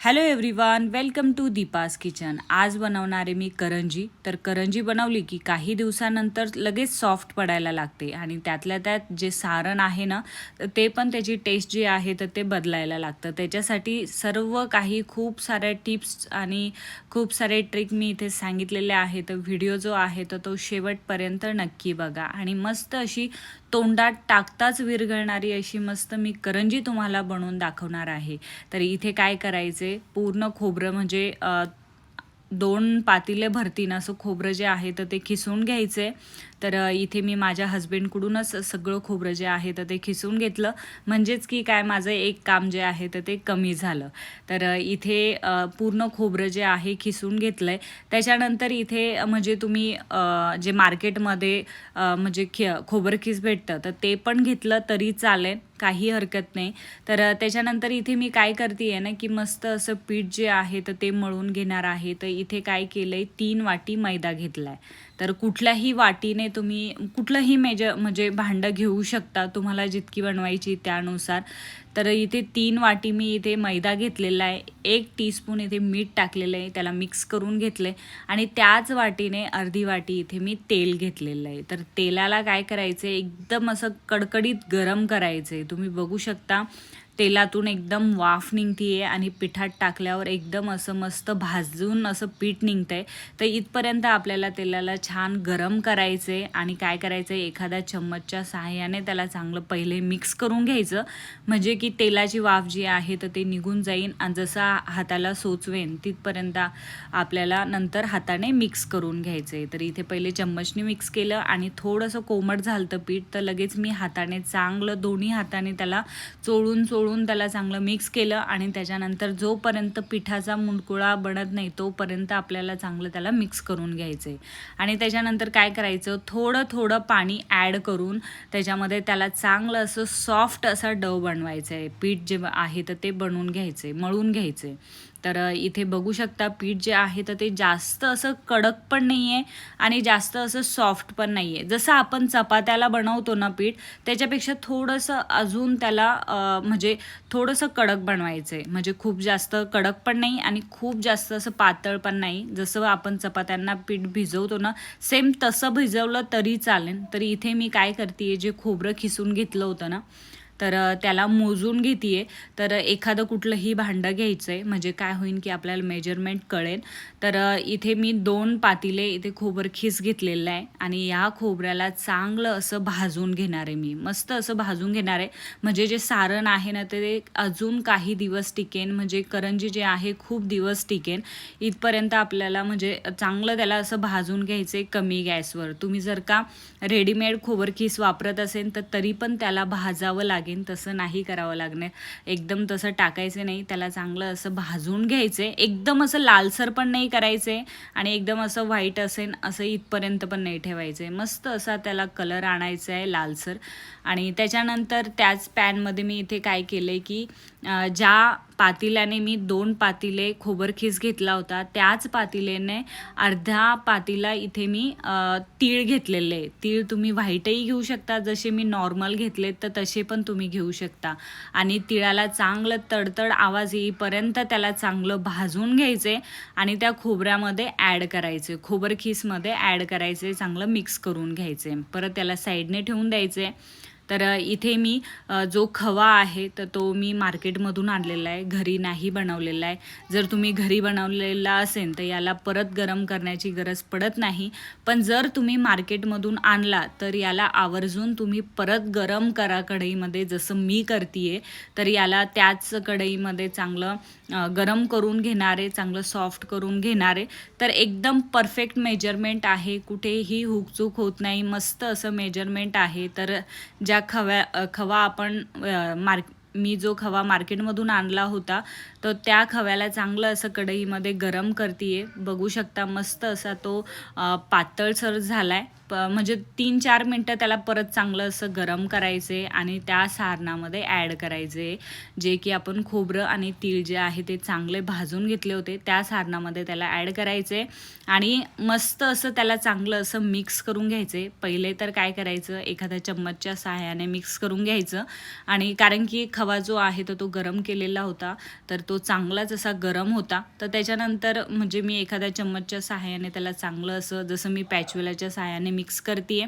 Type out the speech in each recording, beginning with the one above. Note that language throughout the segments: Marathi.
Hello everyone welcome to Deepa's kitchen आज बनवणारे मी करंजी. तर करंजी बनवली की काही दिवसानंतर लगेच सॉफ्ट पडायला लागते आणि त्यातल्या त्यात जे सारण आहे ना ते पण त्याची टेस्ट जी आहे तर ते बदलायला लागतं. त्याच्यासाठी सर्व काही खूप साऱ्या टिप्स आणि खूप सारे ट्रिक मी इथे सांगितलेले आहे तर व्हिडिओ जो आहे तर तो शेवटपर्यंत नक्की बघा. आणि मस्त अशी तोंडात टाकताच विरघळणारी अशी मस्त मी करंजी तुम्हाला बनवून दाखवणार आहे. तर इथे काय करायचे पूर्ण खोबरं म्हणजे दोन पातिले भरतीन असं खोबरं जे आहे तर ते खिसून घ्यायचे. तर इथे मी माझ्या हस्बंडकडूनच सगळं खोबरं जे आहे तर ते खिसून घेतलं. म्हणजेच की काय माझं एक काम जे आहे तर ते कमी झालं. तर इथे पूर्ण खोबरं जे आहे खिसून घेतलं आहे त्याच्यानंतर इथे म्हणजे तुम्ही जे मार्केटमध्ये म्हणजे खि खोबरं खिस भेटतं तर ते पण घेतलं तरी चालेल काही हरकत नाही. तर त्याच्यानंतर इथे मी काय करते आहे ना की मस्त असं पीठ जे आहे तर ते मळून घेणार आहे. तर इथे काय केलं आहे तीन वाटी मैदा घेतला आहे तर कुठल्याही वाटीने तुम्ही कुठलंही मेज म्हणजे भांडं घेऊ शकता तुम्हाला जितकी बनवायची त्यानुसार. तर इथे तीन वाटी मी इथे मैदा घेतलेला आहे. एक टीस्पून इथे मीठ टाकलेलं आहे. त्याला मिक्स करून घेतलं आहे आणि त्याच वाटीने अर्धी वाटी इथे मी तेल घेतलेलं आहे. तर तेलाला काय करायचं आहे एकदम असं कडकडीत गरम करायचं आहे तुम्ही बघू शकता. तेलातून एकदम वाफ निघते आहे आणि पिठात टाकल्यावर एकदम असं मस्त भाजून असं पीठ निघतं आहे तर इथपर्यंत आपल्याला तेलाला छान गरम करायचं आहे आणि काय करायचं आहे एखाद्या चम्मचच्या सहाय्याने त्याला चांगलं पहिले मिक्स करून घ्यायचं. म्हणजे की तेलाची वाफ जी आहे तर ते निघून जाईन आणि जसा हाताला सोचवेन तिथपर्यंत आपल्याला नंतर हाताने मिक्स करून घ्यायचं आहे तर इथे पहिले चम्मचने मिक्स केलं आणि थोडंसं कोमट झालं पीठ तर लगेच मी हाताने चांगलं दोन्ही हाताने त्याला चोळून चोळून त्याला चांगलं मिक्स केलं आणि त्याच्यानंतर जोपर्यंत पिठाचा मुंडकुळा बनत नाही तोपर्यंत आपल्याला चांगलं त्याला मिक्स करून घ्यायचं आहे आणि त्याच्यानंतर काय करायचं? थोडं थोडं पाणी ॲड करून त्याच्यामध्ये त्याला चांगलं असं सॉफ्ट असा डव बनवायचं आहे पीठ जे आहे तर ते बनवून घ्यायचं आहे मळून घ्यायचं आहे तर इथे बघू शकता पीठ जे आहे तर ते जास्त असं कडक पण नाही आहे आणि जास्त असं सॉफ्ट पण नाही आहे जसं आपण चपात्याला बनवतो ना पीठ त्याच्यापेक्षा थोडंसं अजून त्याला म्हणजे थोडंसं कडक बनवायचं आहे म्हणजे खूप जास्त कडक पण नाही आणि खूप जास्त असं पातळ पण नाही. जसं आपण चपात्यांना पीठ भिजवतो ना सेम तसं भिजवलं तरी चालेल. तर इथे मी काय करते जे खोबरं खिसून घेतलं होतं ना तर त्याला मोजून घेते तर एखादं कुठलंही भांडं घ्यायचं आहे म्हणजे काय होईल की आपल्याला मेजरमेंट कळेल. तर इथे मी दोन पातिले इथे खोबर खीस घेतलेलं आहे आणि या खोबऱ्याला चांगलं असं भाजून घेणार आहे मी. मस्त असं भाजून घेणार आहे. म्हणजे जे सारण आहे ना ते अजून काही दिवस टिकेन. म्हणजे करंजी जे आहे खूप दिवस टिकेन. इथपर्यंत आपल्याला म्हणजे चांगलं त्याला असं भाजून घ्यायचं आहे कमी गॅसवर. तुम्ही जर का रेडीमेड खोबरखीस वापरत असेल तर तरी पण त्याला भाजावं लागेल. तसं नाही करावं लागणार. एकदम तसं टाकायचं नाही त्याला चांगलं असं भाजून घ्यायचं आहे एकदम असं लालसर पण नाही करायचं आहे आणि एकदम असं व्हाईट असेल असं इथपर्यंत पण नाही ठेवायचं आहे मस्त असा त्याला कलर आणायचा आहे लालसर. आणि त्याच्यानंतर त्याच पॅनमध्ये मी इथे काय केलं आहे की ज्या पातिल्याने मी दोन पातिले खोबरखीस घेतला होता त्याच पातिलेने अर्धा पातिला इथे मी तीळ घेतलेले तीळ तुम्ही व्हाईटही घेऊ शकता जसे मी नॉर्मल घेतलेत तर तसे पण तुम्ही घेऊ शकता. आणि तिळाला चांगलं तडतड आवाज येईपर्यंत त्याला चांगलं भाजून घ्यायचे आणि त्या खोबऱ्यामध्ये ॲड करायचे खोबरखीसमध्ये ॲड करायचे चांगलं मिक्स करून घ्यायचे. परत त्याला साईडने ठेवून द्यायचे. तर इथे मी जो खवा आहे तर तो मी मार्केटमधून आणलेला आहे. घरी नाही बनवलेला आहे. जर तुम्ही घरी बनवलेला असेल तर याला परत गरम करण्याची गरज पडत नाही. पण जर तुम्ही मार्केटमधून आणला तर याला आवर्जून तुम्ही परत गरम करा कढईमध्ये. जसं मी करते तर याला त्याच कढईमध्ये चांगलं गरम करून घेणारे चांगलं सॉफ्ट करून घेणारे. तर एकदम परफेक्ट मेजरमेंट आहे. कुठेही हुकचूक होत नाही. मस्त असं मेजरमेंट आहे. तर ज्या खव्या अ, खवा आपण अ, मार्क मी जो खवा मार्केटमधून आणला होता तर त्या खव्याला चांगलं असं कढईमध्ये गरम करते बघू शकता मस्त असा तो पातळसर झाला आहे प म्हणजे तीन चार मिनटं त्याला परत चांगलं असं गरम करायचे आणि त्या सारणामध्ये ॲड करायचे. जे की आपण खोबरं आणि तीळ जे आहे ते चांगले भाजून घेतले होते त्या सारणामध्ये त्याला ॲड करायचे आणि मस्त असं त्याला चांगलं असं मिक्स करून घ्यायचे. पहिले तर काय करायचं एखाद्या चम्मचच्या सहाय्याने मिक्स करून घ्यायचं आणि कारण की खवा जो आहे तर तो गरम केलेला होता तर तो चांगलाच असा गरम होता. तर त्याच्यानंतर म्हणजे मी एखाद्या चम्मचच्या सहाय्याने त्याला चांगलं असं जसं मी पॅचवेलाच्या सहाय्याने मिक्स करते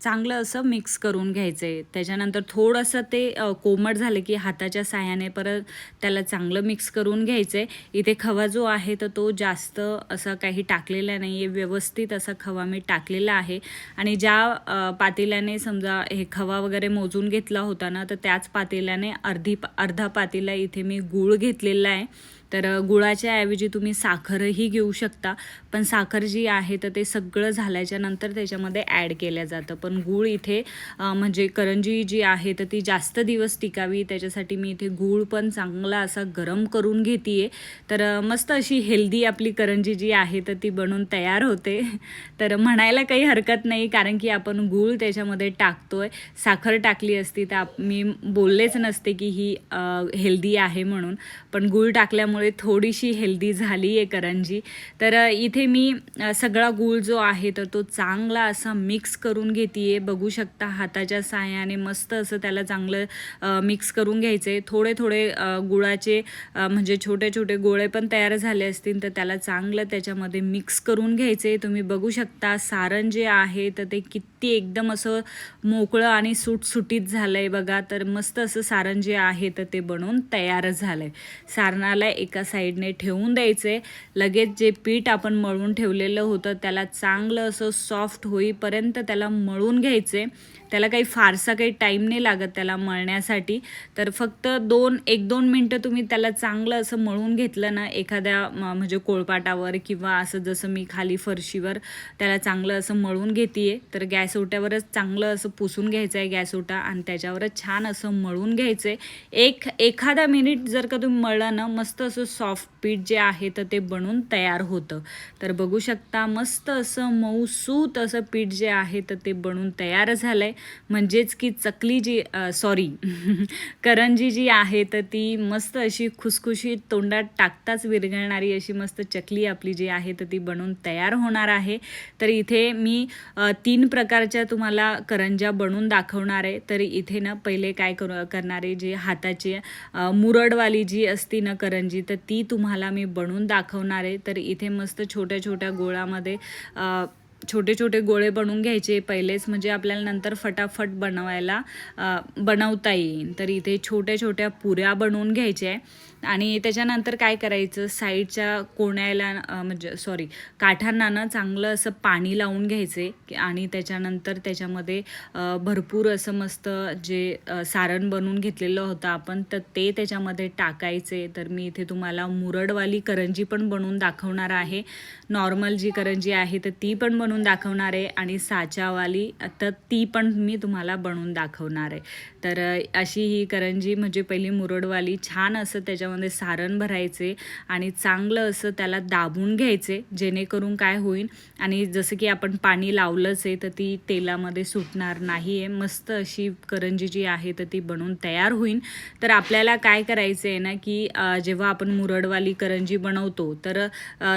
चांगलं असं मिक्स करून घ्यायचं आहे त्याच्यानंतर थोडंसं ते कोमट झालं की हाताच्या साह्याने परत त्याला चांगलं मिक्स करून घ्यायचं आहे इथे खवा जो आहे तर तो जास्त असा काही टाकलेला नाही आहे व्यवस्थित असा खवा मी टाकलेला आहे. आणि ज्या पातेल्याने समजा हे खवा वगैरे मोजून घेतला होता ना तर त्याच पातेल्याने अर्धी अर्धा पातेला इथे मी गूळ घेतलेला आहे. तर गुळाच्या ऐवजी तुम्ही साखरही घेऊ शकता. पण साखर जी आहे तर ते सगळं झाल्याच्यानंतर त्याच्यामध्ये ॲड केलं जातं. पण गूळ इथे म्हणजे करंजी जी आहे तर ती जास्त दिवस टिकावी. त्याच्यासाठी मी इथे गूळ पण चांगला असा गरम करून घेते आहे तर मस्त अशी हेल्दी आपली करंजी जी आहे तर ती बनून तयार होते. तर म्हणायला काही हरकत नाही कारण की आपण गूळ त्याच्यामध्ये टाकतो आहे साखर टाकली असती तर मी बोललेच नसते की ही हेल्दी आहे म्हणून. पण गूळ टाकल्यामुळे थोडीशी हेल्दी झाली आहे करंजी. तर इथे मी सगळा गूळ जो आहे तर तो चांगला असा मिक्स करून घेते आहे बघू शकता हाताच्या साह्याने मस्त असं त्याला चांगलं मिक्स करून घ्यायचं आहे थोडे थोडे गुळाचे म्हणजे छोटे छोटे गोळे पण तयार झाले असतील तर त्याला चांगलं त्याच्यामध्ये मिक्स करून घ्यायचे तुम्ही बघू शकता सारण जे आहे तर ते किती एकदम असं मोकळं आणि सुटसुटीत झालं आहे बघा. तर मस्त असं सारण जे आहे तर ते बनवून तयार झालं आहे सारणाला एक एका साईडने ठेवून द्यायचे. लगेच जे पीठ आपण मळून ठेवलेलं होतं त्याला चांगलं असं सॉफ्ट होईपर्यंत त्याला मळून घ्यायचे. त्याला काही फारसा काही टाईम नाही लागत त्याला मळण्यासाठी. तर फक्त दोन एक दोन मिनटं तुम्ही त्याला चांगलं असं मळून घेतलं ना एखाद्या म्हणजे कोळपाटावर किंवा असं जसं मी खाली फरशीवर त्याला चांगलं असं मळून घेते तर गॅस ओट्यावरच चांगलं असं पुसून घ्यायचं आहे गॅस ओटा आणि त्याच्यावरच छान असं मळून घ्यायचं आहे एक एखादा मिनिट जर का तुम्ही मळलं ना मस्त असं सॉफ्ट पीठ जे आहे तर ते बनून तयार होतं. तर बघू शकता मस्त असं मऊसूत असं पीठ जे आहे तर ते बनून तयार झालं आहे म्हणजेच की चकली जी सॉरी करंजी जी आहे तर ती मस्त अशी खुसखुशीत तोंडात टाकताच विरघळणारी अशी मस्त चकली आपली जी आहे तर ती बनवून तयार होणार आहे. तर इथे मी तीन प्रकारच्या तुम्हाला करंज्या बनवून दाखवणार आहे. तर इथे ना पहिले काय करू करणारे जे हाताची मुरडवाली जी असती ना करंजी तर ती तुम्हाला मी बनवून दाखवणार आहे. तर इथे मस्त छोट्या छोट्या गोळामध्ये छोटे छोटे गोळे बनवून घ्यायचे पहिलेच. म्हणजे आपल्याला नंतर फटाफट बनवायला बनवता येईल तर इथे छोट्या छोट्या पुऱ्या बनवून घ्यायच्या आहे. आणि त्याच्यानंतर काय करायचं? साईडच्या कोण्याला म्हणजे सॉरी काठांना ना चांगलं असं पाणी लावून घ्यायचे आणि त्याच्यानंतर त्याच्यामध्ये भरपूर असं मस्त जे सारण बनवून घेतलेलं होतं आपण तर ते त्याच्यामध्ये टाकायचे. तर मी इथे तुम्हाला मुरडवाली करंजी पण बनवून दाखवणार आहे. नॉर्मल जी करंजी आहे तर ती पण बनवून दाखवणार आहे. आणि साच्यावाली तर ती पण मी तुम्हाला बनवून दाखवणार आहे. तर अशी ही करंजी म्हणजे पहिली मुरडवाली छान असं त्याच्यामध्ये सारण भरायचे आणि चांगलं असं त्याला दाबून घ्यायचे जेणेकरून काय होईल. आणि जसं की आपण पाणी लावलंच आहे तर ती तेलामध्ये सुटणार नाही आहे. मस्त अशी करंजी जी आहे तर ती बनवून तयार होईल. तर आपल्याला काय करायचं आहे ना की जेव्हा आपण मुरडवाली करंजी बनवतो तर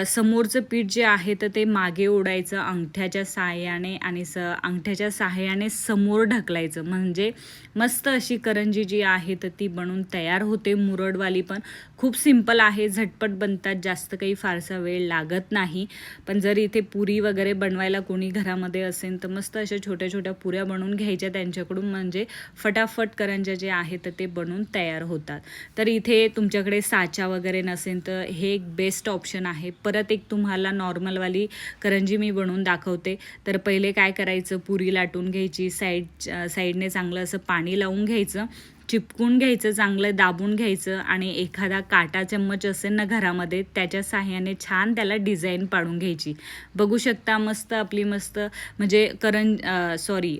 समोरचं पीठ जे आहे तर ते मागे ओढायचं अंगठ्याच्या साह्याने आणि स अंगठ्याच्या साह्याने समोर ढकलायचं. म्हणजे मस्त अशी करंजी जी आहे तर ती बनवून तयार होते मुरडवाली पण. खूप सिंपल आहे झटपट बनतात जास्त काही फारसा वेळ लागत नाही. पण जर इथे पुरी वगैरे बनवायला कोणी घरामध्ये असेल तर मस्त अशा छोट्या छोट्या पुऱ्या बनवून घ्यायच्या त्यांच्याकडून. म्हणजे फटाफट करंज्या जे आहे तर ते बनवून तयार होतात. तर इथे तुमच्याकडे साचा वगैरे नसेल तर हे एक बेस्ट ऑप्शन आहे. परत एक तुम्हाला नॉर्मलवाली करंजी मी बनवून दाखवते. तर पहिले काय करायचं? पुरी लाटून घ्यायची साईड साईडने चांगलं असं पाणी लावून घ्यायचं. चिपकून घ्यायचं चांगलं दाबून घ्यायचं आणि एखादा काटा चम्मच असेल ना घरामध्ये त्याच्या साह्याने छान त्याला डिझाईन पाडून घ्यायची. बघू शकता मस्त आपली मस्त म्हणजे करं सॉरी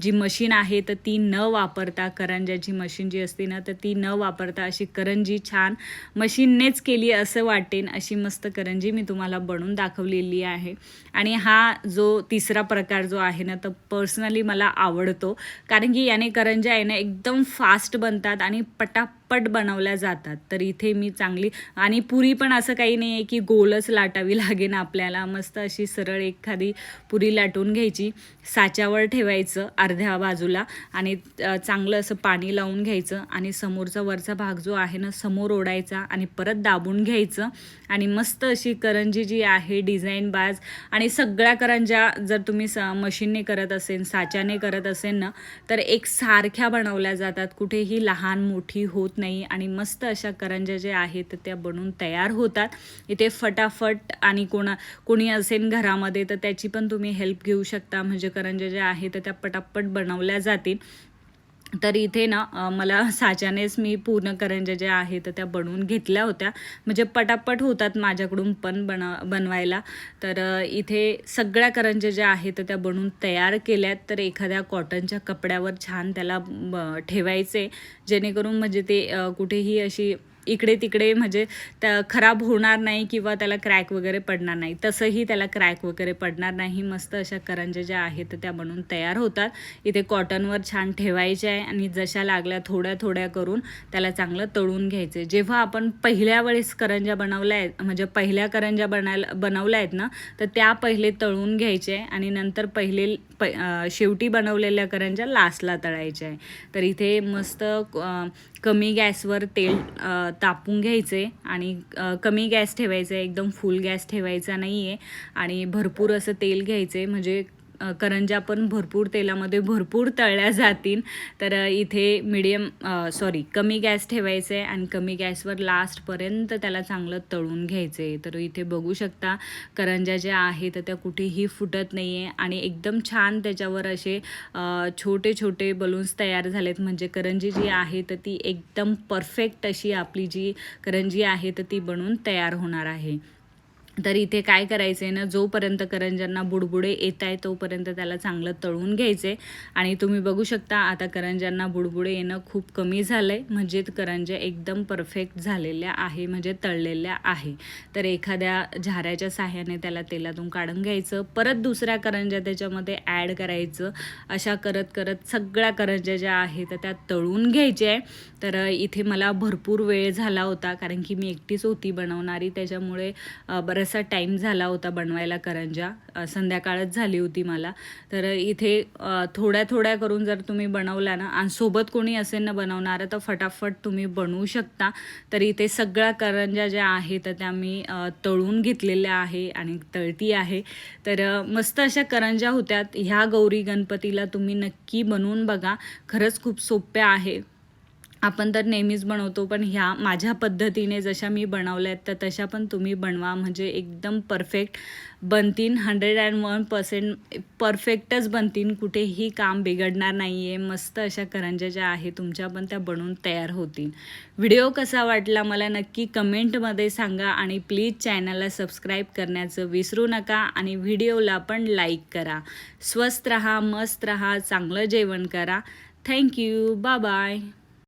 जी मशीन आहे तर ती न वापरता करंजाची मशीन जी असते ना तर ती न वापरता अशी करंजी छान मशीननेच केली असं वाटेन अशी मस्त करंजी मी तुम्हाला बनवून दाखवलेली आहे. आणि हा जो तिसरा प्रकार जो आहे ना तर पर्सनली मला आवडतो. कारण की याने करंजा आहे ना एकदम फास्ट फास्ट बनतात आणि पटाप झटपट बनवल्या जातात. तर इथे मी चांगली आणि पुरी पण असं काही नाही आहे की गोलच लाटावी लागेल आपल्याला. मस्त अशी सरळ एखादी पुरी लाटून घ्यायची. साच्यावर ठेवायचं अर्ध्या बाजूला आणि चांगलं असं पाणी लावून घ्यायचं आणि समोरचा वरचा भाग जो आहे ना समोर ओढायचा आणि परत दाबून घ्यायचं आणि मस्त अशी करंजी जी आहे डिझाईन बाज आणि सगळ्या करंज्या जर तुम्ही स मशीनने करत असेल साच्याने करत असेल ना तर एक सारख्या बनवल्या जातात. कुठेही लहान मोठी होत नाही आणि मस्त अशा करंज्या ज्या आहेत त्या बनवून तयार होतात. इथे फटाफट आणि कोणा कोणी असेल घरामध्ये तर त्याची पण तुम्ही हेल्प घेऊ शकता. म्हणजे करंज्या ज्या आहेत त्या पटापट बनवल्या जातील. तर इथे ना मला साच्यानेच मी पूर्ण करंज्या ज्या आहेत त्या बनवून घेतल्या होत्या. म्हणजे पटापट होतात माझ्याकडून पण बन बनवायला. तर इथे सगळ्या करंज्या ज्या आहेत त्या बनवून तयार केल्यात तर एखाद्या कॉटनच्या कपड्यावर छान त्याला ब- ठेवायचे. जेणेकरून म्हणजे ते कुठेही अशी इकडे तिकडे म्हणजे त्या खराब होणार नाही किंवा त्याला क्रॅक वगैरे पडणार नाही. तसंही त्याला क्रॅक वगैरे पडणार नाही. मस्त अशा करंज्या ज्या आहेत त्या बनवून तयार होतात. इथे कॉटनवर छान ठेवायचे आहे आणि जशा लागल्या थोड्या थोड्या करून त्याला चांगलं तळून घ्यायचे. जेव्हा आपण पहिल्या वेळेस करंज्या बनवल्या आहेत म्हणजे पहिल्या करंज्या बनायला बनवल्या आहेत ना तर त्या पहिले तळून घ्यायचे आणि नंतर पहिले प शेवटी बनवलेल्या करंज्या लास्टला तळायच्या आहे. तर इथे मस्त कमी गॅसवर तेल तापून घ्यायचे आणि कमी गॅस ठेवायचा आहे एकदम फुल गॅस ठेवायचा नाही आहे आणि भरपूर असं तेल घ्यायचे म्हणजे करंज्या पण भरपूर तेलामध्ये भरपूर तळल्या जातील. तर इथे मिडियम सॉरी कमी गॅस ठेवायचं आहे आणि कमी गॅसवर लास्टपर्यंत त्याला चांगलं तळून घ्यायचं आहे तर इथे बघू शकता करंज्या ज्या आहेत त्या कुठेही फुटत नाही आहे आणि एकदम छान त्याच्यावर असे छोटे छोटे बलून्स तयार झालेत. म्हणजे करंजी जी आहे तर ती एकदम परफेक्ट अशी आपली जी करंजी आहे तर ती बनून तयार होणार आहे. तर इथे काय करायचं आहे ना जोपर्यंत करंज्यांना बुडबुडे येत आहे तोपर्यंत त्याला चांगलं तळून घ्यायचे आणि तुम्ही बघू शकता आता करंज्यांना बुडबुडे येणं खूप कमी झालं आहे म्हणजे करंज्या एकदम परफेक्ट झालेल्या आहे म्हणजे तळलेल्या आहे. तर एखाद्या झाऱ्याच्या साह्याने त्याला तेलातून काढून घ्यायचं. परत दुसऱ्या करंज्या त्याच्यामध्ये ॲड करायचं. अशा करत करत सगळ्या करंज्या ज्या आहेत त्या तळून घ्यायच्या आहे. तर इथे मला भरपूर वेळ झाला होता कारण की मी एकटीच होती बनवणारी. त्याच्यामुळे बराचसा टाईम झाला होता बनवायला करंज्या संध्याकाळच झाली होती मला. तर इथे थोड्या थोड्या करून जर तुम्ही बनवला ना आणि सोबत कोणी असेल ना बनवणारं तर फटाफट तुम्ही बनवू शकता. तर इथे सगळ्या करंज्या ज्या आहेत त्या मी तळून घेतलेल्या आहे आणि तळती आहे. तर मस्त अशा करंज्या होत्यात. ह्या गौरी गणपतीला तुम्ही नक्की बनवून बघा. खरंच खूप सोप्या आहे. आपण तर नेहमीच बनवतो पण ह्या माझ्या पद्धतीने जशा मी बनवल्या आहेत तर तशा पण तुम्ही बनवा. म्हणजे एकदम परफेक्ट बनतीन हंड्रेड अँड वन पर्सेंट परफेक्टच बनतीन. कुठेही काम बिघडणार नाही आहे मस्त अशा करंज्या ज्या आहे तुमच्या पण त्या बनवून तयार होतील. व्हिडिओ कसा वाटला मला नक्की कमेंटमध्ये सांगा आणि प्लीज चॅनलला सबस्क्राईब करण्याचं विसरू नका आणि व्हिडिओला पण लाईक करा. स्वस्त रहा मस्त रहा चांगलं जेवण करा. Thank you. Bye bye.